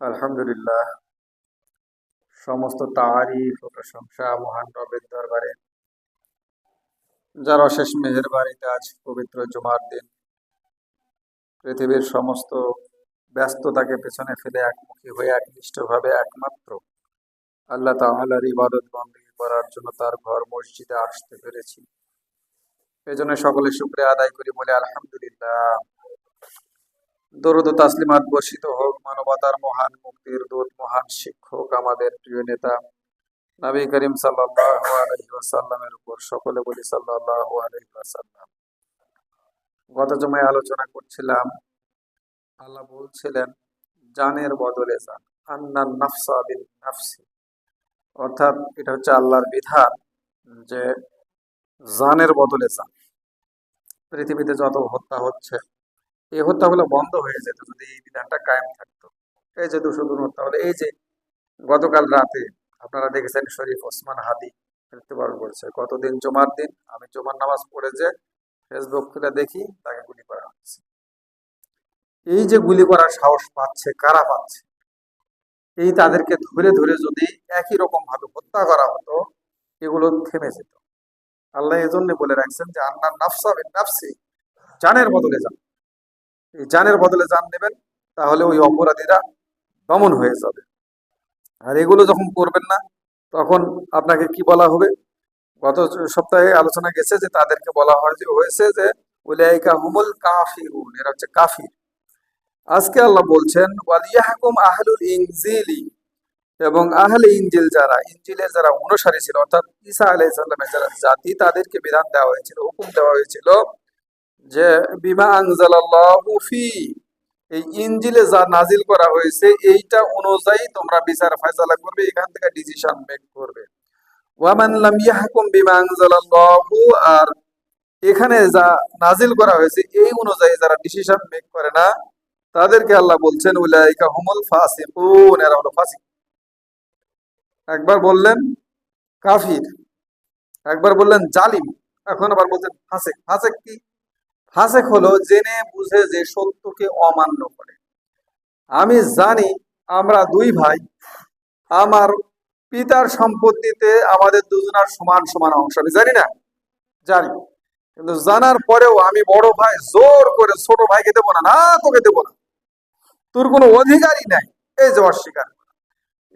আলহামদুলিল্লাহ। সমস্ত তারিফ ও প্রশংসা মহান রবের দরবারে। যার অশেষ মেহেরবাড়িতে আজ পবিত্র জুমার দিন। পৃথিবীর সমস্ত ব্যস্ততাকে পেছনে ফেলে একমুখী হয়ে, একনিষ্ঠভাবে, একমাত্র আল্লাহ তাআলার ইবাদত বন্দী করার জন্য তার ঘর মসজিদে আসতে পেরেছি। এজন্য সকলে শুক্রিয়া আদায় করি বলে আলহামদুলিল্লাহ। দরুদ তাসলিমাত বর্ষিত হোক, মানবতার মহান মুক্তির দূত, মহান শিক্ষক, আমাদের প্রিয় নেতা নবী করিম সাল্লাল্লাহু আলাইহি ওয়াসাল্লামের উপর, সকলে বলি সাল্লাল্লাহু আলাইহি ওয়াসাল্লাম। গত জমায় আলোচনা করছিলাম, আল্লাহ বলছিলেন, জানের বদলে জান আন্নান নাফসা নাফসি। অর্থাৎ এটা হচ্ছে আল্লাহর বিধান যে জানের বদলে জান। পৃথিবীতে যত হত্যা হচ্ছে এই হত্যাগুলো বন্ধ হয়ে যেত যদি এই বিধানটা কায়েম থাকতো। এই যে দুশো হত্যা হলো এই যে গতকাল রাতে আপনারা দেখেছেন শরীফ ওসমান হাদি মৃত্যুবরণ করেছে। গতদিন জমার দিন। আমি জমার নামাজ পড়ে যে ফেসবুক খুলে দেখি, তাকে গুলি করা হচ্ছে। এই যে গুলি করার সাহস পাচ্ছে, কারা পাচ্ছে? এই তাদেরকে ধরে ধরে যদি একই রকম ভাবে হত্যা করা হতো, এগুলো থেমে যেত। আল্লাহ এজন্য বলে রাখছেন যে আন্নার নাফসা নাফসি, জানের বদলে যান এই জানের বদলে জান নেবেন, তাহলে ওই অপরাধীরা দমন হয়ে যাবে। আর এগুলো যখন করবেন না, তখন আপনাকে কি বলা হবে? গত সপ্তাহে আলোচনা গেছে যে তাদেরকে বলা হয় যে, হয়েছে যে, উলাইকা হুমুল কাফিরুন, এরা হচ্ছে কাফির। আজকে আল্লাহ বলছেন, ওয়ালিয়াহকুম আহলুল ইনজিলি, এবং আহলে ইনজিল যারা, ইনজিলের যারা অনুসারী ছিল, অর্থাৎ ঈসা আলাইহিস যারা জাতি, তাদেরকে বিধান দেওয়া হয়েছিল, হুকুম দেওয়া হয়েছিল যে বিমা আনজালাল্লাহু ফি, এই ইনজিলে যা নাজিল করা হয়েছে, এইটা অনুযায়ী তোমরা বিচার ফয়সালা করবে, এখান থেকে ডিসিশন মেক করবে। ওয়ামান লাম ইয়াহকুম বিমা আনজালাল্লাহু, আর এখানে যা নাজিল করা হয়েছে, এই অনুযায়ী যারা ডিসিশন মেক করে না, তাদেরকে আল্লাহ বলছেন, উলাইকা হুমুল ফাসিকুন, এরা হলো ফাসিক। একবার বললেন কাফির, একবার বললেন জালিম, এখন আবার বলছেন ফাসেক। ফাসেক কি? ফাসেক হলো জেনে বুঝে যে সত্যকে অমান্য করে। আমি জানি আমরা দুই ভাই, আমার পিতার সম্পত্তিতে আমাদের দুজনার সমান সমান অংশ, আমি জানি না, জানি। কিন্তু জানার পরেও আমি বড় ভাই, জোর করে ছোট ভাইকে দেবো না না তোকে দেবো না। তোর কোনো অধিকারই নাই, এই যে অস্বীকার।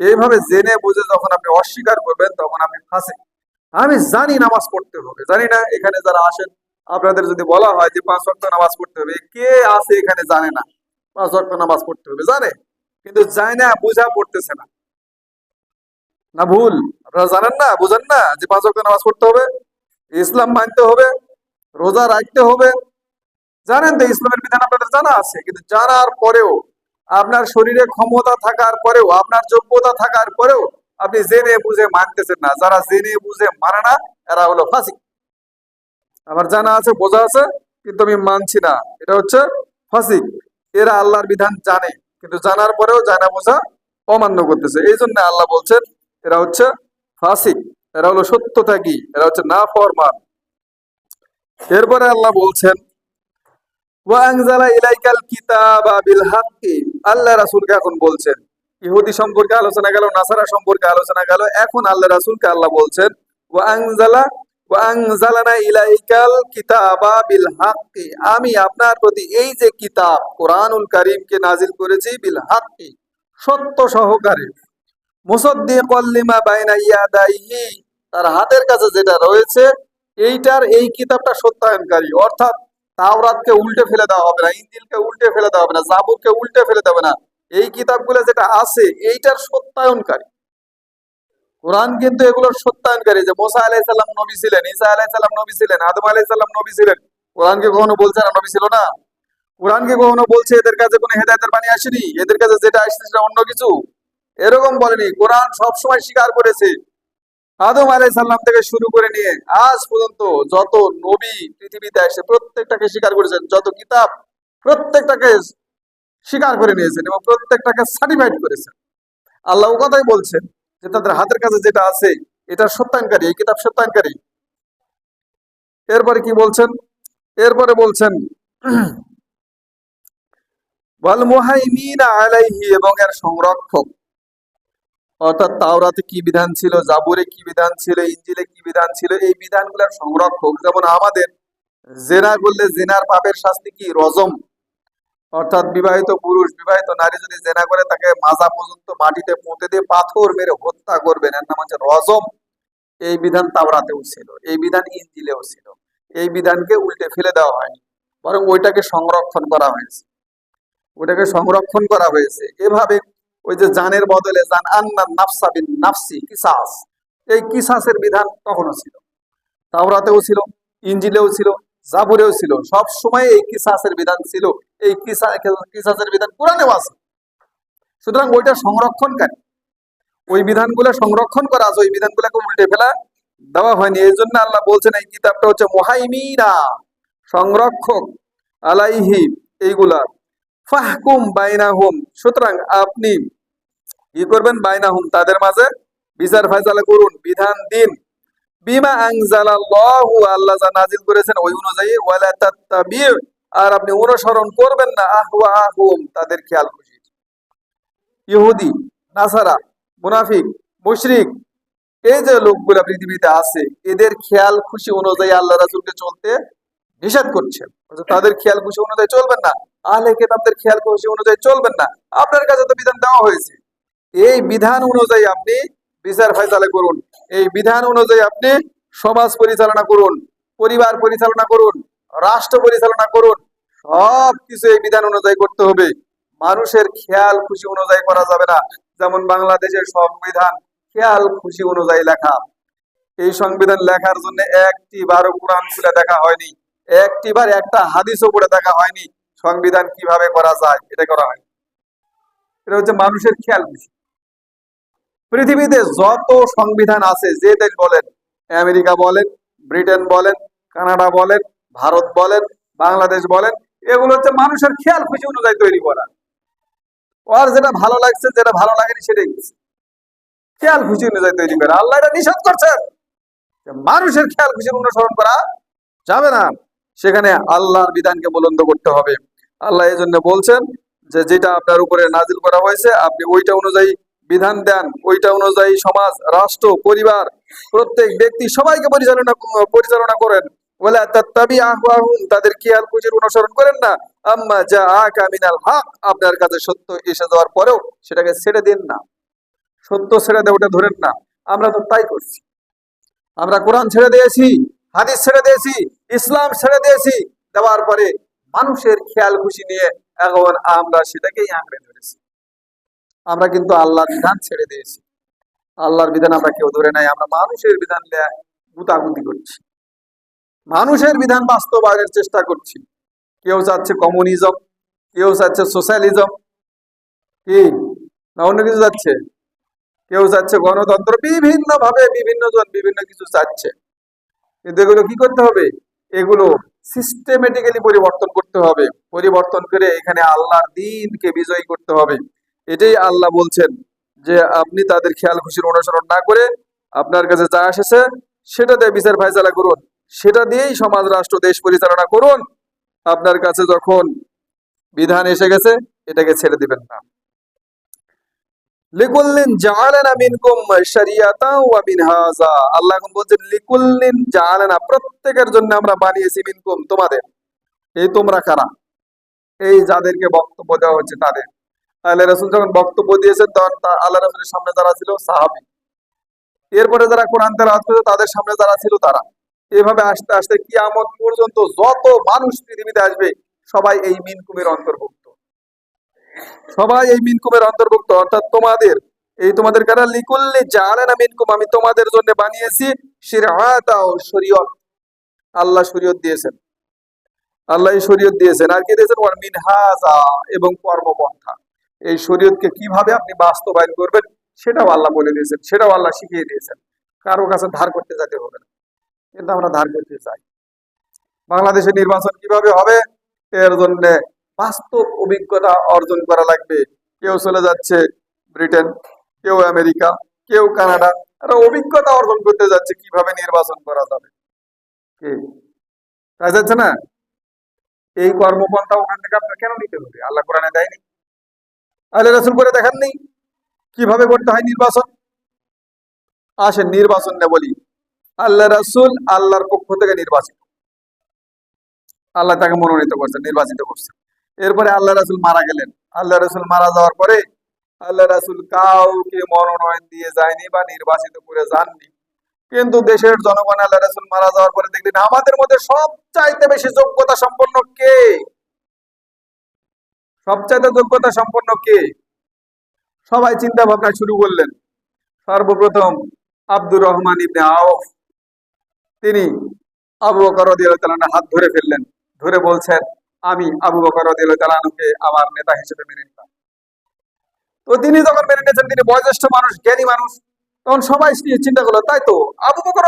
এইভাবে জেনে বুঝে যখন আপনি অস্বীকার করবেন, তখন আপনি ফাঁসে। আমি জানি নামাজ পড়তে হবে, জানি না এখানে যারা আসেন আপনাদের যদি বলা হয় যে পাঁচ ওয়াক্ত নামাজ পড়তে হবে, কে আছে এখানে জানে না? পাঁচ ওয়াক্ত নামাজ পড়তে হবে, জানে? কিন্তু যায় না, বুঝা পড়তেছে না। না ভুল। আপনারা জানেন না, বুঝেন না যে পাঁচ ওয়াক্ত নামাজ পড়তে হবে? ইসলাম মানতে হবে, রোজা রাখতে হবে। জানেন তো ইসলামের বিধান আপনাদের জানা আছে, কিন্তু জানার পরেও, আপনার শরীরে ক্ষমতা থাকার পরেও, আপনার যোগ্যতা থাকার পরেও, আপনি জেনে বুঝে মানতেছেন না। যারা জেনে বুঝে মানে না, এরা হলো ফাসিক। আমার জানা আছে, বোঝা আছে, কিন্তু আমি মানছি না। এটা হচ্ছে ফাসিক। এরা আল্লাহর বিধান জানে, কিন্তু জানার পরেও জানা বোঝা অমান্য করতেছে। এই জন্য আল্লাহ বলছেন, এরা হচ্ছে ফাসিক। এরা হলো সত্য থাকি এরা হচ্ছে না ফরমান এরপরে আল্লাহ বলছেন আল্লাহ রাসূলকে এখন বলছেন, ইহুদি সম্পর্কে আলোচনা গেল, নাসারা সম্পর্কে আলোচনা গেল। এখন আল্লাহ রাসূলকে আল্লাহ বলছেন আমি আপনার প্রতি এই যে কিতাব কোরআনুল কারীমকে নাজিল করেছি বিল হাক্কি সত্য সহকারে। মুসাদ্দিকাল লিমা বাইনা ইয়াদাইহি, তার হাতের কাছে যেটা রয়েছে, এইটার এই কিতাবটা সত্যায়নকারী। অর্থাৎ তাওরাতকে উল্টে ফেলে দেওয়া হবে না ইঞ্জিলকে উল্টে ফেলে দেওয়া হবে না জাবুরকে উল্টে ফেলে দেবে না। এই কিতাবগুলো যেটা আছে, এইটার সত্যায়নকারী। কোরআন কিন্তু এগুলোর সত্যায়নকারী, যে মোসা আলাইসাল্লাম নবী ছিলেন, ঈসা আলাইসাল্লাম নবী ছিলেন, আদম আলাইসাল্লাম নবী ছিলেন। কোরআনকে কখনো বলছে না নবী ছিল না? কোরআনকে কখনো বলছে এদের কাছে কোনো হেদায়তের বাণী আসেনি? এদের কাছে যেটা আসছে সেটা অন্য কিছু? এরকম বলেনি। কোরআন সবসময় স্বীকার করেছে আদম আলাইসাল্লাম থেকে শুরু করে নিয়ে আজ পর্যন্ত যত নবী পৃথিবীতে আসে, প্রত্যেকটাকে স্বীকার করেছেন, যত কিতাব প্রত্যেকটাকে স্বীকার করে নিয়েছেন এবং প্রত্যেকটাকে সার্টিফাইড করেছেন। আল্লাহ কথাই বলছেন যে তাদের হাতের কাছে যেটা আছে, এটা সত্যায়নকারী এই কিতাব সত্যায়নকারী এরপরে কি বলছেন? এরপরে বলছেন এবং এর সংরক্ষক। অর্থাৎ তাওরাতে কি বিধান ছিল, জাবুরে কি বিধান ছিল, ইঞ্জিলে কি বিধান ছিল, এই বিধানগুলোর সংরক্ষক। যেমন আমাদের জেনা করলে জেনার পাপের শাস্তি কি? রজম। অর্থাৎ বিবাহিত পুরুষ, বিবাহিত নারী যদি জেনা করে, তাকে মাজা পর্যন্ত মাটিতে পুঁতে দিয়ে পাথর মেরে হত্যা করবেন। এর নাম হচ্ছে রজম। এই বিধান তাওরাতেও ছিল। এই বিধান ইঞ্জিলেও ছিল। এই বিধানকে উল্টে ফেলে দেওয়া হয়নি। বরং ওইটাকে সংরক্ষণ করা হয়েছে। ওটাকে সংরক্ষণ করা হয়েছে। এভাবে ওই যে জানের বদলে জান আন্না নাফসা বিন নাফসি কিসাস। এই কিসাসের বিধান তখনও ছিল। তাওরাতেও ছিল ইঞ্জিলেও ছিল। জাবুরেও ছিল। সব সময় এই কিসাসের বিধান ছিল। এই কিসাসের বিধান কোরআনেও আছে। সুতরাং ওইটা সংরক্ষণকারী। ওই বিধানগুলো সংরক্ষণ করা আছে, ওই বিধানগুলোকে উল্টে ফেলা দেওয়া হয়নি। এই জন্য আল্লাহ বলছেন, এই কিতাবটা হচ্ছে মোহাইমিনা, সংরক্ষক, আলাইহি, এইগুলা। ফাহকুম বাইনাহুম। সুতরাং আপনি কি করবেন? বাইনা বাইনাহুম, তাদের মাঝে বিচার ফায়সালা করুন। বিধান দিন। বিমা আল্লাহ যা নাজিল করেছেন ওই অনুযায়ী, ওয়ালা আর আপনি অনুসরণ করবেন না আহওয়া আহুম তাদের খেয়াল খুশি। ইহুদি, নাসারা, মুনাফিক, মুশরিক, এই যে লোকগুলা পৃথিবীতে আছে, এদের খেয়াল খুশি অনুযায়ী আল্লাহ রাসূলকে চলতে নিষেধ করছেন। তাদের খেয়াল খুশি অনুযায়ী চলবেন না, আহলে কেতাবদের খেয়াল খুশি অনুযায়ী চলবেন না। আপনার কাছে তো বিধান দেওয়া হয়েছে। এই বিধান অনুযায়ী আপনি বিচার ফায়সালা করুন। এই বিধান অনুযায়ী আপনি সমাজ পরিচালনা করুন, পরিবার পরিচালনা করুন, রাষ্ট্র পরিচালনা করুন সব কিছু এই বিধান অনুযায়ী করতে হবে। মানুষের খেয়াল খুশি অনুযায়ী করা যাবে না। যেমন বাংলাদেশের সংবিধান খেয়াল খুশি অনুযায়ী লেখা। এই সংবিধান লেখার জন্য একটি বারো কোরআন খুলে দেখা হয়নি। একটি বার একটা হাদিসও পড়ে দেখা হয়নি। সংবিধান কীভাবে করা যায়, এটা করা হয় এটা হচ্ছে মানুষের খেয়াল খুশি। পৃথিবীতে যত সংবিধান আছে, যে দেশ বলেন, আমেরিকা বলেন, ব্রিটেন বলেন, কানাডা বলেন, ভারত বলেন, বাংলাদেশ বলেন, এগুলো হচ্ছে মানুষের খেয়াল খুশি অনুযায়ী তৈরি করা। ওর যেটা ভালো লাগছে, যেটা ভালো লাগেনি, সেটাই। খেয়াল খুশি অনুযায়ী তৈরি করা। আল্লাহ এটা নিষেধ করছেন। মানুষের খেয়াল খুশি অনুসরণ করা যাবে না। সেখানে আল্লাহর বিধানকে বুলন্দ করতে হবে। আল্লাহ এই জন্য বলছেন যে, যেটা আপনার উপরে নাজিল করা হয়েছে, আপনি ওইটা অনুযায়ী বিধান দেন। ওইটা অনুযায়ী সমাজ, রাষ্ট্র, পরিবার, প্রত্যেক ব্যক্তি সবাইকে পরিচালনা পরিচালনা করেন। বলে তাত্তাবি আহওয়াহুম তাদের খেয়াল খুশির অনুসরণ করেন না? আম্মা যা আকা মিনাল হক। আপনার কাছে সত্য এসে যাওয়ার পরেও সেটাকে ছেড়ে দিন না। সত্য ছেড়ে দেয় ওটা ধরেন না। আমরা তো তাই করছি। আমরা কোরআন ছেড়ে দিয়েছি, হাদিস ছেড়ে দিয়েছি, ইসলাম ছেড়ে দিয়েছি। দেওয়ার পরে মানুষের খেয়াল খুশি নিয়ে এখন আমরা সেটাকেই আঁকড়ে ধরেছি। আমরা কিন্তু আল্লাহর বিধান ছেড়ে দিয়েছি। আল্লাহর বিধান আমরা কেউ ধরে নাই, আমরা মানুষের বিধান গুতাগুতি করছি। মানুষের বিধান বাস্তবায়নের চেষ্টা করছি। কেউ চাচ্ছে কমিউনিজম, কেউ চাচ্ছে সোশ্যালিজম, কি? না অন্য কিছু যাচ্ছে কেউ চাচ্ছে গণতন্ত্র বিভিন্ন ভাবে বিভিন্ন জন বিভিন্ন কিছু চাচ্ছে। কিন্তু এগুলো কি করতে হবে? এগুলো সিস্টেমেটিক্যালি পরিবর্তন করতে হবে। পরিবর্তন করে এখানে আল্লাহর দিনকে বিজয়ী করতে হবে। এটাই আল্লাহ বলছেন যে আপনি তাদের খেয়াল খুশির অনুসরণ না করে আপনার কাছে যা এসেছে, সেটা দিয়ে বিচার ফায়সালা করুন। সেটা দিয়েই সমাজ, রাষ্ট্র, দেশ পরিচালনা করুন। আপনার কাছে যখন বিধান এসে গেছে, এটাকে ছেড়ে দিবেন না। আল্লাহ বলছেন প্রত্যেকের জন্য আমরা বানিয়েছি মিনকুম। তোমাদের। এই তোমরা কারা? এই যাদেরকে বক্তব্য দেওয়া হচ্ছে তাদের। আল্লাহ রাসূল যখন বক্তব্য দিয়েছেন, তখন আল্লাহ রাসূলের সামনে যারা ছিল সাহাবী। এরপরে যারা কোরআন করেছে, তাদের সামনে যারা ছিল তারা। এভাবে আস্তে আস্তে কিয়ামত পর্যন্ত যত মানুষ পৃথিবীতে আসবে, সবাই এই মিনকুমের অন্তর্ভুক্ত। সবাই এই মিনকুমের অন্তর্ভুক্ত। অর্থাৎ তোমাদের, এই তোমাদের কারা? লিকুল্লি জালেনা মিনকুম, আমি তোমাদের জন্য বানিয়েছি শিরআতা ও শরীয়ত। আল্লাহ শরীয়ত দিয়েছেন। আল্লাহ শরীয়ত দিয়েছেন। আর কি দিয়েছেন? মিনহাজা এবং কর্মপন্থা। এই শরীয়তকে কীভাবে আপনি বাস্তবায়ন করবেন, সেটাও আল্লাহ বলে দিয়েছেন, সেটাও আল্লাহ শিখিয়ে দিয়েছেন। কারও কাছে ধার করতে যেতে হবে না। কিন্তু আমরা ধার করতে চাই। বাংলাদেশে নির্বাচন কীভাবে হবে, এর জন্য বাস্তব অভিজ্ঞতা অর্জন করা লাগবে। কেউ চলে যাচ্ছে ব্রিটেন, কেউ আমেরিকা, কেউ কানাডা এরা অভিজ্ঞতা অর্জন করতে যাচ্ছে কীভাবে নির্বাচন করা যাবে। কি? তাই যাচ্ছে না? এই কর্মপন্থা ওখান থেকে আপনার কেন নিতে হবে? আল্লাহ কোরআনে দেয়নি? আল্লাহ রাসুল করে দেখাননি কীভাবে করতে হয় নির্বাচন? আসেন নির্বাচন না বলি। আল্লাহ রাসুল আল্লাহর পক্ষ থেকে নির্বাচিত। আল্লাহ তাকে মনোনীত করছেন নির্বাচিত করছেন এরপরে আল্লাহ রাসুল মারা গেলেন। আল্লাহ রাসুল মারা যাওয়ার পরে আল্লাহ রাসুল কাউকে মনোনয়ন দিয়ে যায়নি বা নির্বাচিত করে যাননি। কিন্তু দেশের জনগণ আল্লাহ রাসুল মারা যাওয়ার পরে দেখলেন, আমাদের মধ্যে সবচাইতে বেশি যোগ্যতা সম্পন্ন কে? সবচাইতে যোগ্যতা সম্পন্ন কে? সবাই চিন্তা ভাবনা শুরু করলেন। সর্বপ্রথম আব্দুর রহমান ইবনে আউফ তিনি আবু বকর হাত ধরে ফেললেন। ধরে বলছেন, আমি আবু বকর আমার নেতা হিসেবে মেনে নিলাম। তো তিনি যখন মেনে নিয়েছেন, তিনি বয়োজ্যেষ্ঠ মানুষ, জ্ঞানী মানুষ, তখন সবাই চিন্তা করল, তাই তো, আবু বকর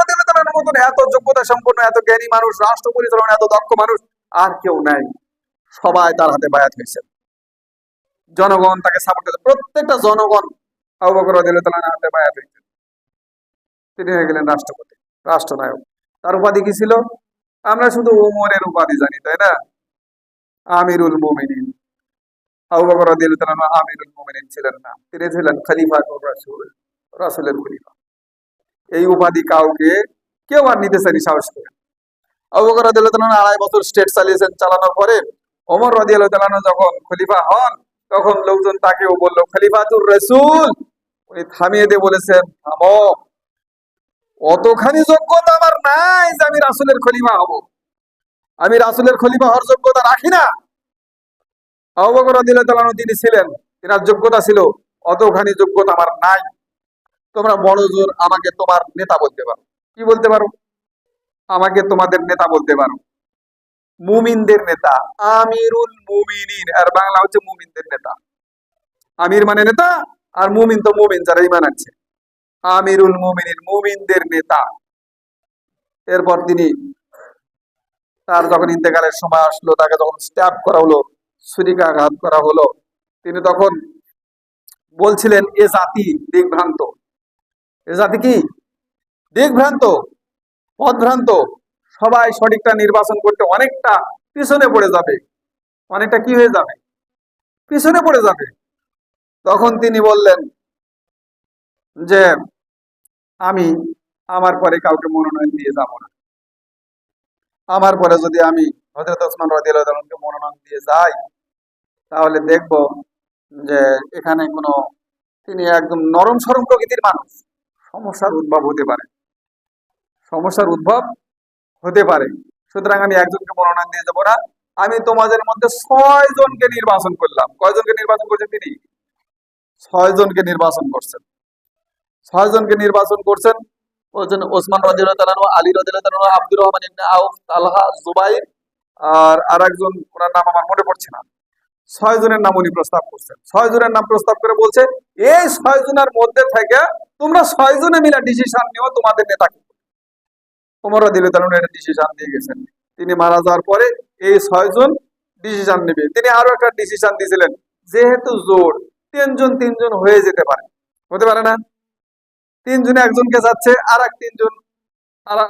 মতন এত যোগ্যতা সম্পন্ন, এত জ্ঞানী মানুষ, রাষ্ট্র পরিচালনা এত দক্ষ মানুষ আর কেউ নাই। সবাই তার হাতে বায়াত হয়েছে জনগণ তাকে সাপোর্ট করে প্রত্যেকটা জনগণ তিনি হয়ে গেলেন রাষ্ট্রপতি, রাষ্ট্রনায়ক। তার উপাধি কি ছিল? আমরা শুধু ওমরের উপাধি জানি, তাই না? আমিরুল বকর আমিরুল মুমিনিন ছিলেন না। তিনি ছিলেন রাসূল, রাসূলের খলিফা। এই উপাধি কাউকে কেউ আর নিতে চায়নি, সাহস করে। আবু বকর আড়াই বছর স্টেট চালিয়েছেন, চালানোর পরে ওমর তাআলা যখন খলিফা হন তখন লোকজন তাকেও বলল, খলিফাতুর রাসূল। উনি থামিয়ে দিয়ে বলেছেন, থামো। অতখানি যোগ্যতা আমার নাই যে আমি রাসূলের খলিফা হব। আমি রাসূলের খলিফা হওয়ার যোগ্যতা রাখি না। তিনি ছিলেন তিনার যোগ্যতা ছিল, অতখানি যোগ্যতা আমার নাই। তোমরা বড় জোর আমাকে তোমার নেতা বলতে পারো। কি বলতে পারো? আমাকে তোমাদের নেতা বলতে পারো। মুমিনদের নেতা। আমিরুল মুমিনিন। আর বাংলা হচ্ছে মুমিনদের নেতা। আমির মানে নেতা, আর মুমিন তো মুমিন যারা ইমান আছে আমিরুল মুমিনিন মুমিনদের নেতা। এরপর তিনি তার যখন ইন্তেকালের সময় আসলো, তাকে যখন স্ট্যাপ করা হলো, ছুরিকাঘাত করা হলো, তিনি তখন বলছিলেন, এ জাতি দিকভ্রান্ত। এ জাতি কি? দিকভ্রান্ত, পথভ্রান্ত। সবাই সঠিকটা নির্বাচন করতে অনেকটা পিছনে পড়ে যাবে। অনেকটা কি হয়ে যাবে? পিছনে পড়ে যাবে। তখন তিনি বললেন যে, আমি আমার পরে কাউকে মনোনয়ন দিয়ে যাব না। আমার পরে যদি আমি হজরত ওসমান রাদিয়াল্লাহু মনোনয়ন দিয়ে যাই, তাহলে দেখব যে এখানে কোনো, তিনি একদম নরম সরম প্রকৃতির মানুষ। সমস্যার উদ্ভব হতে পারে। সমস্যার উদ্ভব হতে পারে। সুতরাং আমি একজনকে মনোনয়ন দিয়ে যাব না। আমি তোমাদের মধ্যে ছয় জনকে নির্বাচন করলাম। কয়জনকে নির্বাচন করছেন তিনি? ছয় জনকে নির্বাচন করছেন। ছয় জনকে নির্বাচন করছেন ওজন ওসমান তাআলা আলী তাআলা আব্দুর রহমান আউফ, তালহা, জুবাইর আর একজন ওনার নাম আমার মনে পড়ছে না। ছয় জনের নাম উনি প্রস্তাব করছেন। ছয় জনের নাম প্রস্তাব করে বলছে, এই ছয় জনের মধ্যে থেকে তোমরা ছয় জনে মিলে ডিসিশন নিও তোমাদের নেতাকে। ওমর রাদিয়াল্লাহু তাআলা একটা ডিসিশন দিয়ে গেছেন। তিনি মারা যাওয়ার পরে এই ছয়জন ডিসিশন নেবে। তিনি আরও একটা ডিসিশন দিয়েছিলেন যেহেতু জোর, তিনজন তিনজন হয়ে যেতে পারে। হতে পারে না? তিনজনে একজনকে যাচ্ছে আর এক তিনজন,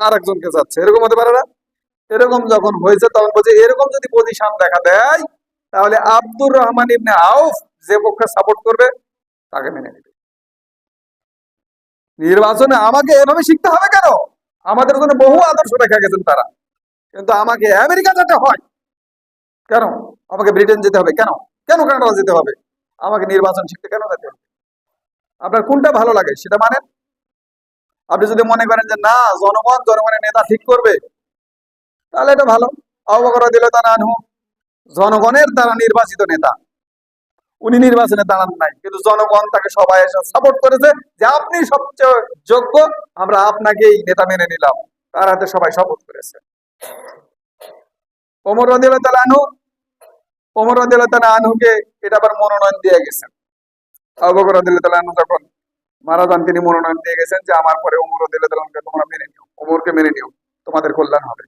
আর একজনকে যাচ্ছে। এরকম হতে পারে না? এরকম যখন হয়েছে, তখন বলছে, এরকম যদি পজিশন দেখা দেয়, তাহলে আব্দুর রহমান ইবনে আউফ যে পক্ষে সাপোর্ট করবে, তাকে মেনে নেবে। নির্বাচনে আমাকে এভাবে শিখতে হবে কেন? আমাদের জন্য বহু আদর্শ রেখে গেছেন তারা। কিন্তু আমাকে আমেরিকা যেতে হয়। কেন? আমাকে ব্রিটেন যেতে হবে। কেন? কেন কানাডা যেতে হবে? আমাকে নির্বাচন শিখতে কেন যেতে হবে? আপনার কোনটা ভালো লাগে, সেটা মানেন? আপনি যদি মনে করেন যে, না জনগণ জনগণের নেতা ঠিক করবে, তাহলে এটা ভালো। অবকর দিল তা না জনগণের দ্বারা নির্বাচিত নেতা। উনি নির্বাচনে দাঁড়ান নাই। কিন্তু জনগণ তাকে সবাই এসে সাপোর্ট করেছে যে আপনি সবচেয়ে যোগ্য, আমরা আপনাকেই নেতা মেনে নিলাম। তার হাতে সবাই শপথ করেছে। ওমর রদিল আনহু, ওমর রদিল আনহুকে এটা আবার মনোনয়ন দিয়ে গেছেন। আবকর রদিল আনহু যখন মারা যান, তিনি মনোনয়ন দিয়ে গেছেন যে আমার পরে ওমর রদিল আনহুকে তোমরা মেনে নিও। ওমরকে মেনে নিও, তোমাদের কল্যাণ হবে।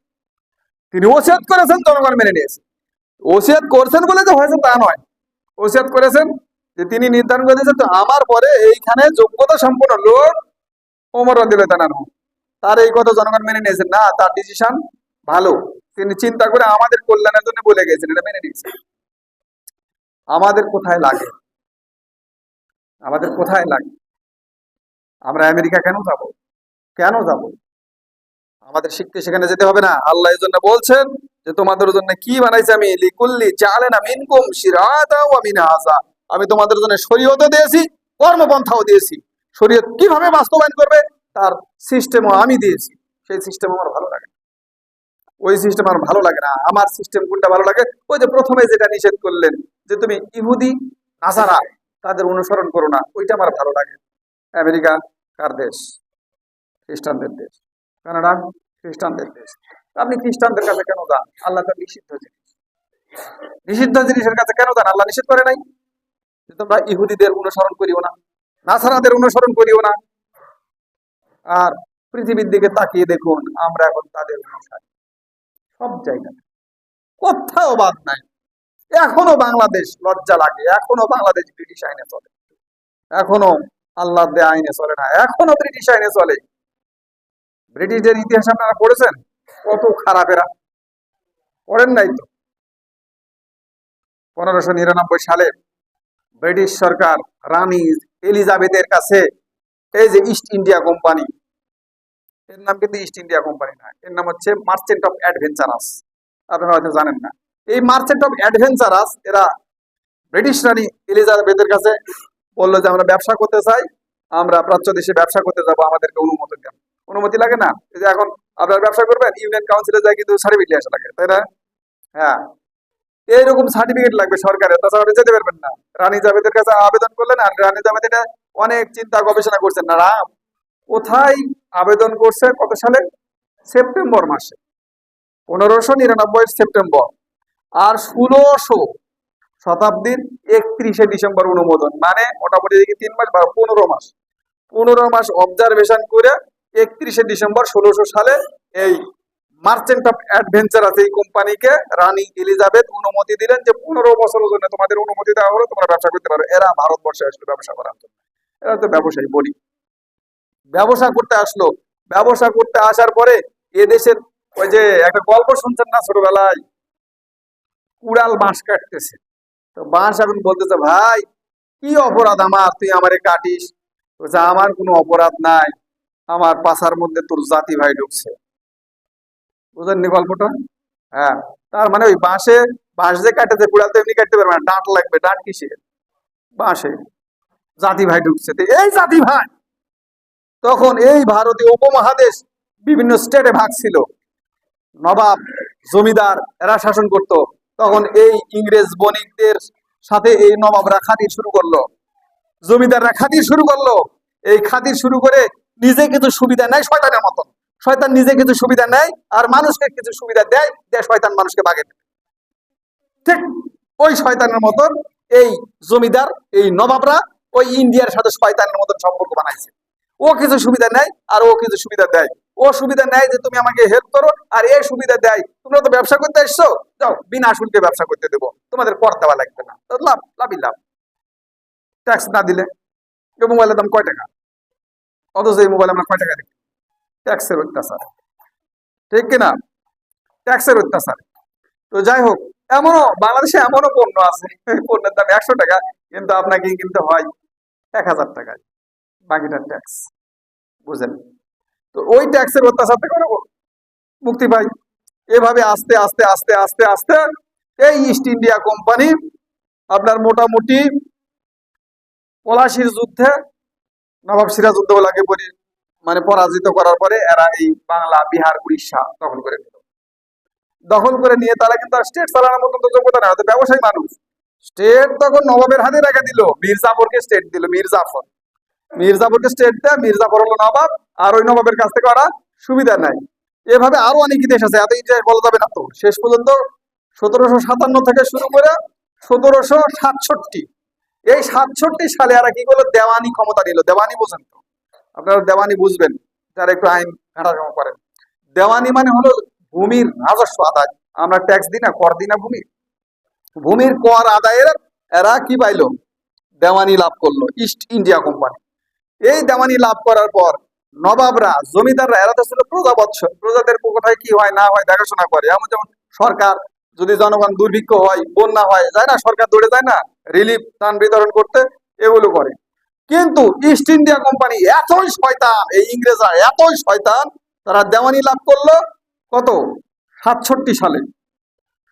তিনি ওসিয়াত করেছেন, জনগণ মেনে নিয়েছে। ওসিয়াত করছেন বলে যে হয়েছে তা নয়। ওসিয়াত করেছেন যে তিনি নির্ধারণ করে তো আমার পরে এইখানে যোগ্যতা সম্পন্ন লোক ওমর রদিল আনহু। তার এই কথা জনগণ মেনে নিয়েছেন। না, তার ডিসিশন ভালো। তিনি চিন্তা করে আমাদের কল্যাণের জন্য বলে গেছেন, এটা মেনে নিয়েছেন। আমাদের কোথায় লাগে? আমাদের কোথায় লাগে? আমরা আমেরিকা কেন যাব? কেন যাব? আমাদের শিখতে সেখানে যেতে হবে না। আল্লাহ এই জন্য বলছেন যে, তোমাদের জন্য কি বানাইছে আমি? লিকুল্লি চালে না মিনকুম সিরাতা ওয়া মিনহাজা। আমি তোমাদের জন্য শরীয়তও দিয়েছি, কর্মপন্থাও দিয়েছি। শরীয়ত কীভাবে বাস্তবায়ন করবে, তার সিস্টেমও আমি দিয়েছি। সেই সিস্টেম আমার ভালো লাগে ওই সিস্টেম আমার ভালো লাগে না। আমার সিস্টেম কোনটা ভালো লাগে? ওই যে প্রথমে যেটা নিষেধ করলেন যে, তুমি ইহুদি, নাসারা, তাদের অনুসরণ করো না। ওইটা আমার ভালো লাগে আমেরিকা, কার দেশ? খ্রিস্টানদের দেশ। কানাডা খ্রিস্টানদের দেশ। আপনি খ্রিস্টানদের কাছে কেন যান? আল্লাহ তো নিষিদ্ধ জিনিস। নিষিদ্ধ জিনিসের কাছে কেন যান? আল্লাহ নিষেধ করে নাই? যে তোমরা ইহুদিদের অনুসরণ করিও না, নাসারাদের অনুসরণ করিও না। আর পৃথিবীর দিকে তাকিয়ে দেখুন, আমরা এখন তাদের অনুসারী সব জায়গায়। কোথাও বাদ নাই। এখনও বাংলাদেশ লজ্জা লাগে, এখনও বাংলাদেশ ব্রিটিশ আইনে চলে। এখনও আল্লাহ আইনে চলে না, এখনও ব্রিটিশ আইনে চলে। ব্রিটিশদের ইতিহাস আপনারা পড়েছেন? কত খারাপ এরা পড়েন নাই তো। পনেরোশো নিরানব্বই সালে ব্রিটিশ সরকার রানী এলিজাবেথের কাছে, এই যে ইস্ট ইন্ডিয়া কোম্পানি এর নাম কিন্তু ইস্ট ইন্ডিয়া কোম্পানি না, এর নাম হচ্ছে মার্চেন্ট অফ অ্যাডভেঞ্চারাস আপনারা হয়তো জানেন না। এই মার্চেন্ট অফ অ্যাডভেঞ্চারাস এরা ব্রিটিশ রানী এলিজাবেথের কাছে বলল যে, আমরা ব্যবসা করতে চাই, আমরা প্রাচ্য দেশে ব্যবসা করতে যাব, আমাদেরকে অনুমোদন দেন। অনুমতি লাগে না। এই যে এখন আপনারা ব্যবসা করবেন, ইউনিয়ন কাউন্সিলে যায় কিন্তু সার্টিফিকেট আসা লাগে, তাই না? হ্যাঁ। এইরকম সার্টিফিকেট লাগবে সরকারের, তাছাড়া যেতে পারবেন না। রানী জাভেদের কাছে আবেদন করলেন, আর রানী জাভেদ এটা অনেক চিন্তা গবেষণা করছেন। না রাম কোথায় আবেদন করছে, কত সালে? সেপ্টেম্বর মাসে। পনেরোশো নিরানব্বই সেপ্টেম্বর। আর ষোলোশো শতাব্দীর একত্রিশে ডিসেম্বর অনুমোদন। মানে মোটামুটি তিন মাস বা পনেরো মাস। পনেরো মাস অবজারভেশন করে একত্রিশে ডিসেম্বর ষোলোশো সালে এই মার্চেন্ট অফ অ্যাডভেঞ্চার আছে এই কোম্পানিকে। রানী এলিজাবেথ অনুমতি দিলেন যে পনেরো বছরের জন্য তোমাদের অনুমতি দেওয়া হলো, তোমরা ব্যবসা করতে পারো। এরা ভারতবর্ষে আসলো ব্যবসা করার জন্য। এরা তো ব্যবসায়ী, বলি। ব্যবসা করতে আসলো। ব্যবসা করতে আসার পরে এ দেশের ওই যে একটা গল্প শুনছেন না ছোটবেলায়? কুড়াল বাঁশ কাটতেছে। তো বাঁশ এখন বলতেছে, ভাই, কি অপরাধ আমার? তুই আমারে কাটিস? আমার কোনো অপরাধ নাই। আমার পাশার মধ্যে তোর জাতি ভাই ঢুকছে। বুঝলেন গল্পটা? হ্যাঁ তার মানে ওই বাঁশে, বাঁশ যে কাটেছে কুড়াল তো এমনি কাটতে পারবে না, ডাঁট লাগবে, ডাঁট কিসে বাঁশে জাতি ভাই ঢুকছে। এই জাতি ভাই, তখন এই ভারতীয় উপমহাদেশ বিভিন্ন স্টেটে ভাগ ছিল। নবাব, জমিদার, এরা শাসন করত। তখন এই ইংরেজ বণিকদের সাথে এই নবাবরা খাতির শুরু করল। জমিদাররা খাতির শুরু করল। এই খাতির শুরু করে নিজে কিছু সুবিধা নেয় শয়তানের মতন শয়তান নিজে কিছু সুবিধা নেয় আর মানুষকে কিছু সুবিধা দেয় দেয় শয়তান মানুষকে বাগে। ঠিক ওই শয়তানের মতন এই জমিদার, এই নবাবরা ওই ইন্ডিয়ার সাথে শয়তানের মতন সম্পর্ক বানাইছে। ও কিছু সুবিধা নেয় আর ও কিছু সুবিধা দেয়। ও সুবিধা নেয় যে তুমি আমাকে হেল্প করো আর এই সুবিধা দেয়। তোমরা তো ব্যবসা করতে এসছো? যাও, বিনা শুল্কে ব্যবসা করতে দেবো। তোমাদের কর দেওয়া লাগবে না। লাভ, লাভই লাভ। ট্যাক্স না দিলে মোবাইলের দাম কয় টাকা? অথচ এই মোবাইল আমরা কয় টাকা দেখি? ট্যাক্সের অত্যাচার। ঠিক কিনা ট্যাক্সের অত্যাচার। তো যাই হোক, এমনও বাংলাদেশে এমনও পণ্য আছে, পণ্যের দাম একশো টাকা, কিন্তু আপনাকে কিনতে হয়? এক হাজার টাকায়। বাকিটার ট্যাক্স বুঝেন? তো ওই ট্যাক্সের অত্যাচার থেকে মুক্তি পাই। এভাবে আস্তে আস্তে আস্তে আস্তে আস্তে এই ইস্ট ইন্ডিয়া কোম্পানি আপনার মোটামুটি পলাশির যুদ্ধে নবাব সিরাজউদ্দৌলাকে মানে পরাজিত করার পরে এরা এই বাংলা, বিহার, উড়িষ্যা দখল করে নিল। দখল করে নিয়ে তারা কিন্তু স্টেট চালানোর মতন তো যোগ্যতা না হয়তো ব্যবসায়ী মানুষ। স্টেট তখন নবাবের হাতে রেখে দিল মির্জাফরকে স্টেট দিল, মির্জাফর। মির্জাফরকে স্টেট দেয়, মির্জাফর হলো নবাব, আর ওই নবাবের কাছ থেকে ওরা সুবিধা নাই এভাবে আরও অনেক দেশ আছে এত ইতিহাস বলা যাবে না। তো শেষ পর্যন্ত সতেরোশো সাতান্ন থেকে শুরু করে সতেরোশো সাতষট্টি এই সাতষট্টি সালে এরা কি করল? দেওয়ানি ক্ষমতা নিল। দেওয়ানি বোঝেন তো? আপনারা দেওয়ানি বুঝবেন, যারা একটু আইন ঘাটাঘাটা করেন। দেওয়ানি মানে হলো ভূমির রাজস্ব আদায়। আমরা ট্যাক্স দিই না, কর দিই না ভূমি। ভূমির কর আদায়ের এরা কি পাইলো? দেওয়ানি লাভ করল ইস্ট ইন্ডিয়া কোম্পানি এই দেওয়ানি লাভ করার পর নবাবরা, জমিদাররা, এরা তো ছিল প্রজাবৎস। প্রজাদের কোথায় কি হয়, না হয় দেখাশোনা করে। এমন যেমন সরকার যদি জনগণ দুর্ভিক্ষ হয়, বন্যা হয়, যায় না, সরকার দৌড়ে যায় না রিলিফ ত্রাণ বিতরণ করতে, এগুলো করে। কিন্তু ইস্ট ইন্ডিয়া কোম্পানি এতই শয়তান, এই ইংরেজরা এতই শয়তান, তারা দেওয়ানি লাভ করল কত? সাতষট্টি সালে।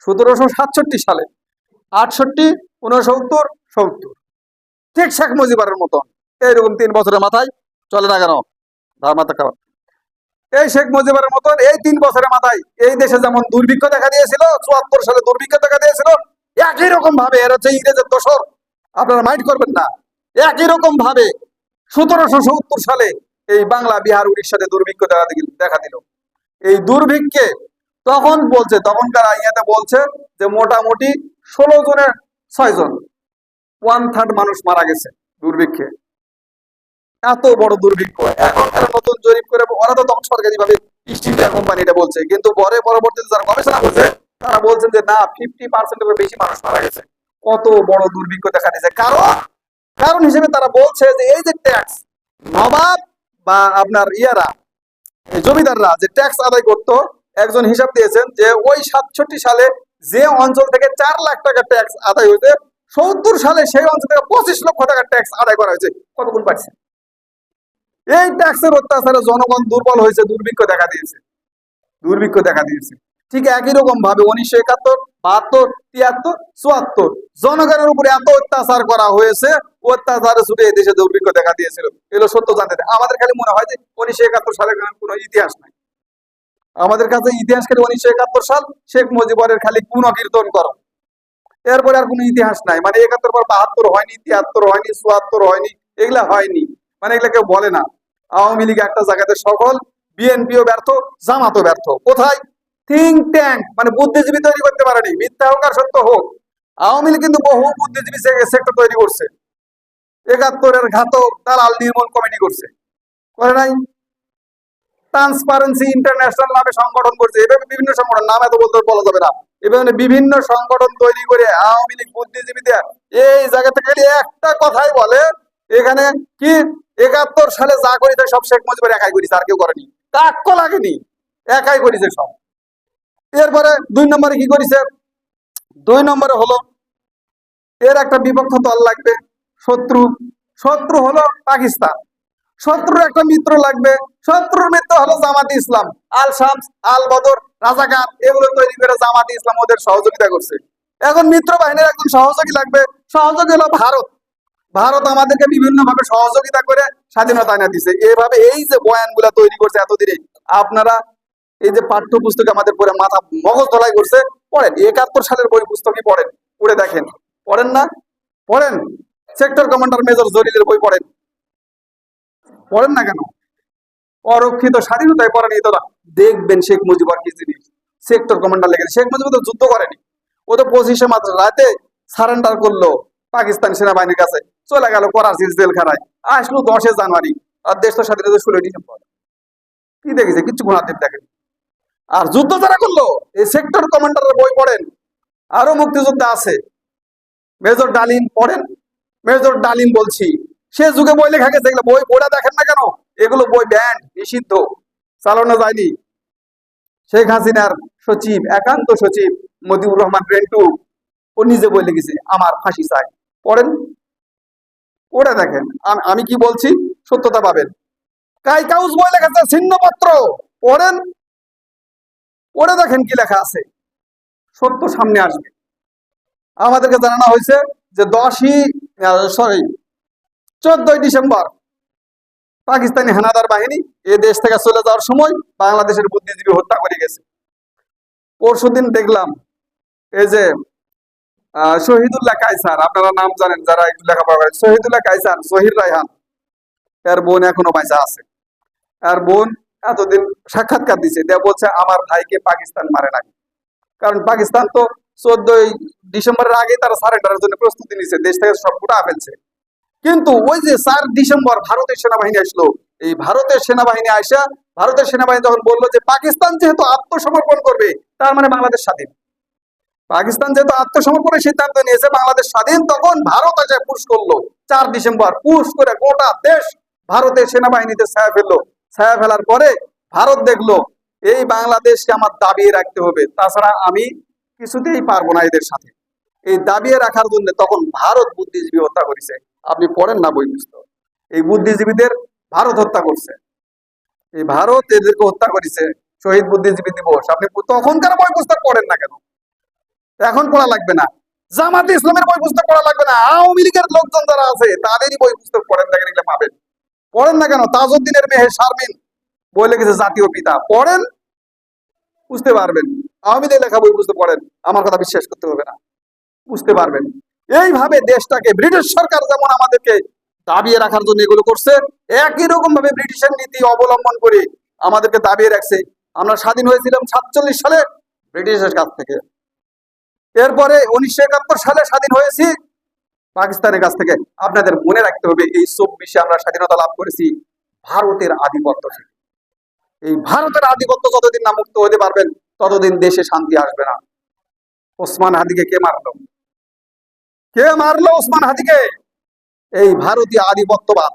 সতেরোশো সাতষট্টি সালে। আটষট্টি, উনসত্তর, সত্তর। ঠিক শেখ মুজিবের মতো এইরকম তিন বছরের মাথায় চলে না কেন? ধার মাথা খাওয়া এই শেখ মুজিবের মতন এই তিন বছরের মাথায় এই দেশে যেমন দুর্ভিক্ষ দেখা দিয়েছিল, চুয়াত্তর সালে দুর্ভিক্ষ দেখা দিয়েছিল, একই রকম ভাবে এর হচ্ছে ইংরেজের দোষর আপনারা মাইন্ড করবেন না। একই রকম ভাবে সতেরোশো সত্তর সালে এই বাংলা, বিহার উড়িষ্যাতে দুর্ভিক্ষ দেখা দেখা দিল। এই দুর্ভিক্ষে তখন বলছে, তখনকার ইয়াতে বলছে যে মোটামুটি ষোলো জনের ছয় জন ওয়ান থার্ড মানুষ মারা গেছে দুর্ভিক্ষে। এত বড় দুর্ভিক্ষ। এখন তারা নতুন জরিপ করে ওরা তো তখন সরকারি ভাবে ইস্ট ইন্ডিয়া কোম্পানি এটা বলছে। কিন্তু পরে পরবর্তীতে যারা গবেষণা করছে, তারা বলছেন যে, না ফিফটি পার্সেন্টের বেশি মানুষ মারা গেছে। কত বড় দুর্ভিক্ষ দেখা দিয়েছে। কারণ কারণ হিসেবে তারা বলছে যে, এই যে ট্যাক্স নবাব বা আপনার ইয়ারা জমিদাররা যে ট্যাক্স আদায় করত, একজন হিসাব দিয়েছেন যে, ওই সাতষট্টি সালে যে অঞ্চল থেকে চার লাখ টাকা ট্যাক্স আদায় হয়েছে, সত্তর সালে সেই অঞ্চল থেকে পঁচিশ লক্ষ টাকা ট্যাক্স আদায় করা হয়েছে। কত গুণ পাচ্ছে এই ট্যাক্সের অত্যাচারে জনগণ দুর্বল হয়েছে, দুর্ভিক্ষ দেখা দিয়েছে। দুর্ভিক্ষ দেখা দিয়েছে। ঠিক একই রকম ভাবে উনিশশো একাত্তর, বাহাত্তর, তিয়াত্তর, চুয়াত্তর জনগণের উপরে এত অত্যাচার করা হয়েছে অত্যাচারে ছুটে এই দেশে দুর্ভিক্ষ দেখা দিয়েছিল। এগুলো সত্য জানতে আমাদের খালি মনে হয় যে উনিশশো একাত্তর সালের কোনো ইতিহাস নাই। আমাদের কাছে ইতিহাস খালি উনিশশো একাত্তর সাল, শেখ মুজিবরের খালি পুনঃকীর্তন করো। এরপরে আর কোনো ইতিহাস নাই। মানে একাত্তর পর বাহাত্তর হয়নি, তিয়াত্তর হয়নি, চুয়াত্তর হয়নি, এগুলা হয়নি। মানে এগুলা কেউ বলে না। আওয়ামী লীগ একটা জায়গাতে সফল, বিএনপিও ব্যর্থ, জামাতও ব্যর্থ। কোথায়? থিঙ্ক ট্যাঙ্ক মানে বুদ্ধিজীবী তৈরি করতে পারেনি। মিথ্যা হোক আর সত্য হোক, আওয়ামী কিন্তু বহু বুদ্ধিজীবী সেক্টর তৈরি করছে। একাত্তরের ঘাতক দালাল নির্মূল কমিটি করছে। করে নাই? ট্রান্সপারেন্সি ইন্টারন্যাশনাল নামে সংগঠন করছে। এভাবে বিভিন্ন সংগঠন, নাম এত বলতে বলা যাবে না। এভাবে বিভিন্ন সংগঠন তৈরি করে আওয়ামী লীগ বুদ্ধিজীবীদের এই জায়গা থেকে একটা কথাই বলে, এখানে কি একাত্তর সালে যা করেছে সব শেখ মুজিবের একাই করেছে আর কেউ করেনি। কাক্য লাগেনি একাই করেছে সব। এরপরে দুই নম্বরে কি করেছে? দুই নম্বরে হলো, এর একটা বিপক্ষ দল লাগবে, শত্রু। শত্রু হলো পাকিস্তান। শত্রুর একটা মিত্র লাগবে। শত্রুর মিত্র হলো জামাতি ইসলাম। আল শামস, আল বদর, রাজাকার, এগুলো তৈরি করে জামাতি ইসলাম ওদের সহযোগিতা করছে। এখন মিত্র বাহিনীর একজন সহযোগী লাগবে। সহযোগী হলো ভারত। ভারত আমাদেরকে বিভিন্ন ভাবে সহযোগিতা করে স্বাধীনতা এনে দিছে। এইভাবে এই যে বয়ানগুলা তৈরি করছে এতদিনে, আপনারা এই যে পাঠ্য পুস্তকে আমাদের পরে মাথা মগজ ধলাই করছে, পড়েন। একাত্তর সালের বই পুস্তকই পড়েন, পড়ে দেখেন। পড়েন না? পড়েন। সেক্টর কমান্ডার মেজর জলিলের বই পড়েন। পড়েন না কেন? অরক্ষিত স্বাধীনতায় তোরা দেখবেন শেখ মুজিবর কি জিনিস। সেক্টর কমান্ডার লেগেছে। শেখ মুজিব তো যুদ্ধ করেনি। ও তো পঁচিশে মাত্র রাতে সারেন্ডার করল পাকিস্তান সেনাবাহিনীর কাছে। চলে গেল করাচির জেলখানায় আসলো দশে জানুয়ারি, আর দেশ তো স্বাধীনতা ষোলোই ডিসেম্বর। কি দেখেছে? কিচ্ছু গুণাদের দেখেনি। আর যুদ্ধ যারা করল, এই সেক্টর কমান্ডারের বই পড়েন, আরও মুক্তিযোদ্ধা আছে। মেজর ডালিম পড়েন। মেজর ডালিম বলছি, সে যুগে বই লেখা গেছে, এগুলো বই পড়া দেখেন না কেন? এগুলো বই ব্যান্ড, নিষিদ্ধ, চালানো যায়নি। শেখ হাসিনার সচিব, একান্ত সচিব, মতিউর রহমান রেন্টু, ও নিজে বই লিখেছে, আমার ফাঁসি চাই পড়েন? ওটা দেখেন। আমি কি বলছি? সত্যতা পাবেন। কাইকাউস বই লেখা আছে ছিন্নপত্র পড়েন। ওটা দেখেন কি লেখা আছে। সত্য সামনে আসবে। আমাদেরকে জানানো হয়েছে যে দশই সরি চোদ্দই ডিসেম্বর পাকিস্তানি হানাদার বাহিনী এ দেশ থেকে চলে যাওয়ার সময় বাংলাদেশের বুদ্ধিজীবী হত্যা করে গেছে। পরশুদিন দেখলাম এই যে শহীদুল্লাহ কাইসার আপনারা নাম জানেন যারা একটু লেখাপড়া করেন। শহীদুল্লাহ কাইসার জহির রায়হান। এর বোন এখনও পয়সা আছে। আর বোন এতদিন সাক্ষাৎকার দিছে, দেয়া বলছে, আমার ভাইকে পাকিস্তান মারে নাই। কারণ পাকিস্তান তো চোদ্দই ডিসেম্বরের আগে তারা সারেন্ডারের জন্য প্রস্তুতি নিছে, দেশ থেকে সব গোটা ফেলছে। কিন্তু ওই যে চার ডিসেম্বর ভারতের সেনাবাহিনী আসলো, এই ভারতের সেনাবাহিনী আসা ভারতের সেনাবাহিনী যখন বলল যে, পাকিস্তান যেহেতু আত্মসমর্পণ করবে, তার মানে বাংলাদেশ স্বাধীন। পাকিস্তান যেহেতু আত্মসমর্পণের সিদ্ধান্ত নিয়েছে, বাংলাদেশ স্বাধীন, তখন ভারত এসে পুশ করল। চার ডিসেম্বর, পুশ করে গোটা দেশ ভারতের সেনাবাহিনীতে ছায়া ফেলল। ছায়া ফেলার পরে ভারত দেখল, এই বাংলাদেশকে আমার দাবিয়ে রাখতে হবে। তাছাড়া আমি কিছুতেই পারব না এদের সাথে। এই দাবিয়ে রাখার জন্য তখন ভারত বুদ্ধিজীবী হত্যা করেছে। আপনি পড়েন না বই পুস্তক। এই বুদ্ধিজীবীদের ভারত হত্যা করছে। এই ভারত এদেরকে হত্যা করেছে। শহীদ বুদ্ধিজীবী দিবস। আপনি তখনকার বই পুস্তক পড়েন না কেন? এখন পড়া লাগবে না। জামাতে ইসলামের বই পুস্তক পড়া লাগবে না। আওয়ামী লীগের লোকজন যারা আছে, তাদেরই বই পুস্তক পড়েন দেখেন এগুলো পাবেন। পড়েন না কেন? তাজউদ্দিনের মেহে শারমিন বলে গেছে জাতীয় পিতা। পড়েন? বুঝতে পারবেন। আওয়ামী লীগ লেখা বই বুঝতে পড়েন, আমার কথা বিশ্বাস করতে হবে না। বুঝতে পারবেন। এইভাবে দেশটাকে, ব্রিটিশ সরকার যেমন আমাদেরকে দাবিয়ে রাখার জন্য এগুলো করছে, একই রকম ভাবে ব্রিটিশের নীতি অবলম্বন করে আমাদেরকে দাবিয়ে রাখছে। আমরা স্বাধীন হয়েছিলাম সাতচল্লিশ সালে ব্রিটিশের কাছ থেকে। এরপরে উনিশশো একাত্তর সালে স্বাধীন হয়েছি। পাকিস্তানের কাছ থেকে আপনাদের মনে রাখতে হবে, এই চব্বিশে আমরা স্বাধীনতা লাভ করেছি ভারতের আধিপত্য থেকে। এই ভারতের আধিপত্য যতদিন না মুক্ত হতে পারবেন, ততদিন দেশে শান্তি আসবে না। ওসমান হাদিকে কে মারলো? কে মারলো ওসমান হাদিকে? এই ভারতীয় আধিপত্যবাদ।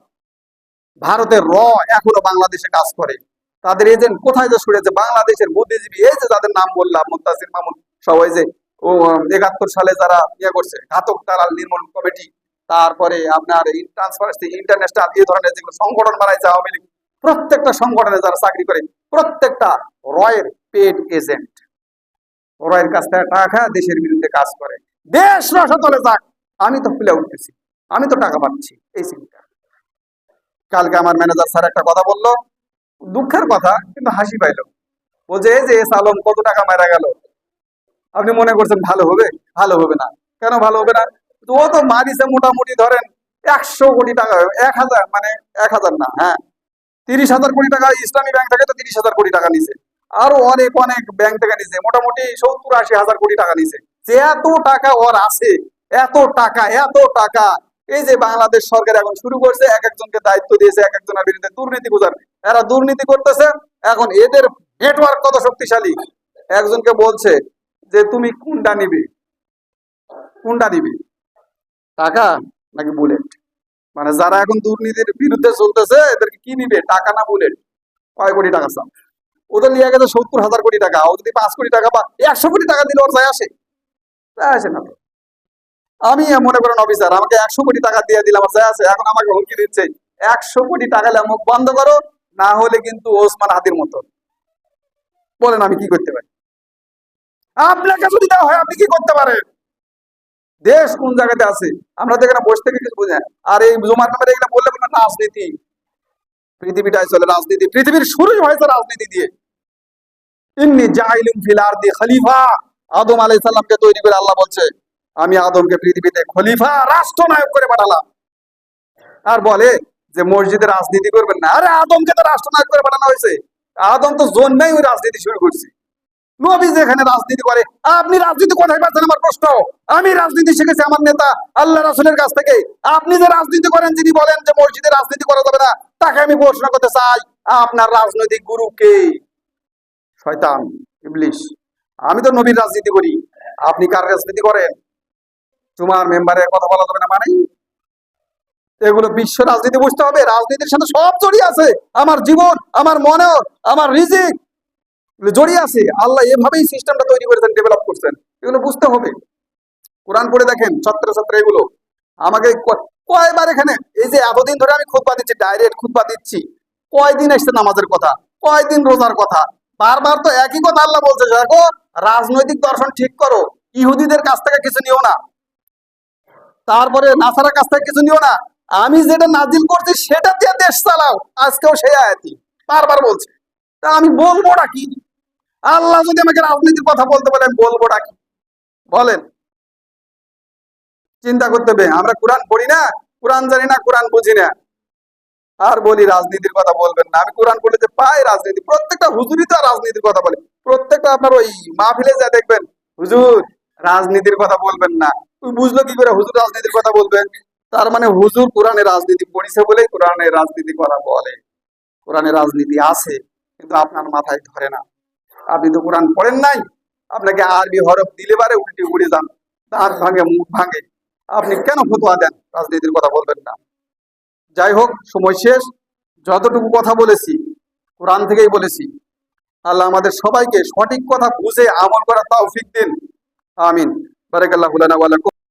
ভারতের র এখনও বাংলাদেশে কাজ করে। তাদের এজেন্ট কোথায় যে সরেছে বাংলাদেশের বুদ্ধিজীবী, এই যে যাদের নাম বললাম, মুন্তাসির মামুন, সবাই যে একাত্তর সালে যারা ইয়ে করছে, ঘাতক তালাল নির্মূল কমিটি, তারপরে আপনার ট্রান্সপারেন্সি ইন্টারন্যাশনাল এই ধরনের যেগুলো সংগঠন বানাইছে আওয়ামী লীগ, প্রত্যেকটা সংগঠনে যারা চাকরি করে, প্রত্যেকটা রয়ের পেড এজেন্ট রয়ের কাছ থেকে টাকা দেশের বিরুদ্ধে কাজ করে। দেশ রসতলে যাক, আমি তো ফুলে উঠতেছি, আমি তো টাকা পাচ্ছি, এই চিন্তা। কালকে আমার ম্যানেজার স্যার একটা কথা বলল, দুঃখের কথা, কিন্তু হাসি পাইলো। বলছে, এই যে এস আলম কত টাকা মারা গেল? আপনি মনে করছেন ভালো হবে? ভালো হবে না। কেন ভালো হবে না? ও তো মারিছে মোটামুটি ধরেন একশো কোটি টাকা, এক হাজার মানে এক হাজার না হ্যাঁ। তিরিশ হাজার কোটি টাকা ইসলামী ব্যাংক থেকে তো তিরিশ হাজার কোটি টাকা নিছে। আরও অনেক অনেক ব্যাংক থেকে নিছে। মোটামুটি সত্তর আশি হাজার কোটি টাকা নিছে। যে এত টাকা ওর আছে, এত টাকা এত টাকা। এই যে বাংলাদেশ সরকার এখন শুরু করছে, এক একজনকে দায়িত্ব দিয়েছে, এক একজনের বিরুদ্ধে দুর্নীতি বোঝার। এরা দুর্নীতি করতেছে, এখন এদের নেটওয়ার্ক কত শক্তিশালী? একজনকে বলছে যে তুমি কোনটা নিবে? কোনটা নিবে টাকা নাকি বুলেট মানে যারা এখন দুর্নীতির বিরুদ্ধে চলতেছে, এদেরকে কি নিবে? টাকা না বুলেট কয় কোটি টাকা চাও? ওদের নিয়ে গেছে সত্তর হাজার কোটি টাকা। ও যদি পাঁচ কোটি টাকা বা একশো কোটি টাকা দিলে ওর যায় আসে। আসে না আমি মনে করেন অফিসার আমাকে একশো কোটি টাকা দিয়ে দিলাম যায় আছে এখন আমাকে হুমকি দিচ্ছে। একশো কোটি টাকা মুখ বন্ধ করো, না হলে কিন্তু ওসমান হাতির মতো। বলেন আমি কি করতে পারি? আপনাকে যদি দেওয়া হয়, আপনি কি করতে পারেন? দেশ কোন জায়গাতে আছে? আমরা তো এখানে বসে থেকে কিছু বুঝি। আর এই জমার ব্যাপারে এখানে বললে বলবেন রাজনীতি। পৃথিবীটাই চলে রাজনীতি। পৃথিবীর শুরুই হয়েছে রাজনীতি দিয়ে। ইন্নি জাইলুম ফিল আরদি খলিফা। আদম আলাইহিস সালামকে তৈরি করে আল্লাহ বলছে, আমি আদমকে পৃথিবীতে খলিফা, রাষ্ট্রনায়ক করে পাঠালাম। আর বলে যে, মসজিদে রাজনীতি করবেন না। আরে, আদমকে তো রাষ্ট্রনায়ক করে পাঠানো হয়েছে। আদম তো জন্মেই ওই রাজনীতি শুরু করছে। নবী যেখানে রাজনীতি করে, আপনি রাজনীতি কোথায় পাচ্ছেন আমার প্রশ্ন? আমি রাজনীতি শিখেছি আমার নেতা আল্লাহ রাসুলের কাছ থেকে। আপনি যে রাজনীতি করেন, যিনি বলেন যে মসজিদে রাজনীতি করা যাবে না, তাকে আমি প্রশ্ন করতে চাই, আপনার রাজনৈতিক গুরু কে? শয়তান আমি তো নবীর রাজনীতি করি। আপনি কার রাজনীতি করেন? তোমার মেম্বারের কথা বলা যাবে না মানে? এগুলো বিশ্ব রাজনীতি বুঝতে হবে। রাজনীতির সাথে সব জড়িয়ে আছে। আমার জীবন, আমার মনে আমার রিজিক জড়িয়ে আছে। আল্লাহ এভাবেই সিস্টেমটা তৈরি করেছেন ডেভেলপ করছেন। এগুলো বুঝতে হবে। কোরআন পড়ে দেখেন ছাত্র ছাত্র এগুলো। আমাকে কয়বার এখানে, এই যে এতদিন ধরে আমি খুতবা দিচ্ছি ডাইরেক্ট খুতবা দিচ্ছি। কয়দিন আসছে নামাজের কথা? কয়দিন রোজার কথা? বারবার তো একই কথা আল্লাহ বলছে দেখো, রাজনৈতিক দর্শন ঠিক করো, ইহুদিদের কাছ থেকে কিছু নিও না। তারপরে নাসারার কাছ থেকে কিছু নিও না। আমি যেটা নাজিল করছি, সেটা দিয়ে দেশ চালাও। আজকেও সেই আয়াতি বারবার বলছে। তা আমি বলবোটা কি? আল্লাহ যদি আমাকে রাজনীতির কথা বলতে বলেন বলবোটা কি? বলেন। চিন্তা করতে হবে, আমরা কোরআন পড়ি না, কোরআন জানি না, কোরআন বুঝি না। আর বলি, রাজনীতির কথা বলবেন না। আমি কোরআন পড়লে যে পাই রাজনীতি, প্রত্যেকটা হুজুরই তো রাজনীতির কথা বলে। প্রত্যেকটা আপনার ওই মাহফিলে যা দেখবেন, হুজুর, রাজনীতির কথা বলবেন না। তুই বুঝলো কি করে? হুজুর রাজনীতির কথা বলবেন। তার মানে হুজুর কোরআনে রাজনীতি পড়িছে বলেই কোরআনে রাজনীতি করা বলে। কোরআনে রাজনীতি আছে, কিন্তু আপনার মাথায় ধরে না। আপনি তো কোরআন পড়েন নাই, আপনাকে আরবি হরফ দিলে পারে উল্টে উড়ে যান দাঁত ভাঙে মুখ ভাঙে। আপনি কেন ফতোয়া দেন? রাজনীতির কথা বলবেন না। যাই হোক, সময় শেষ। যতটুকু কথা বলেছি, কোরআন থেকেই বলেছি। আল্লাহ আমাদের সবাইকে সঠিক কথা বুঝে আমল করা করার ফিক দিন। আমিন। বারাকাল্লাহু লানা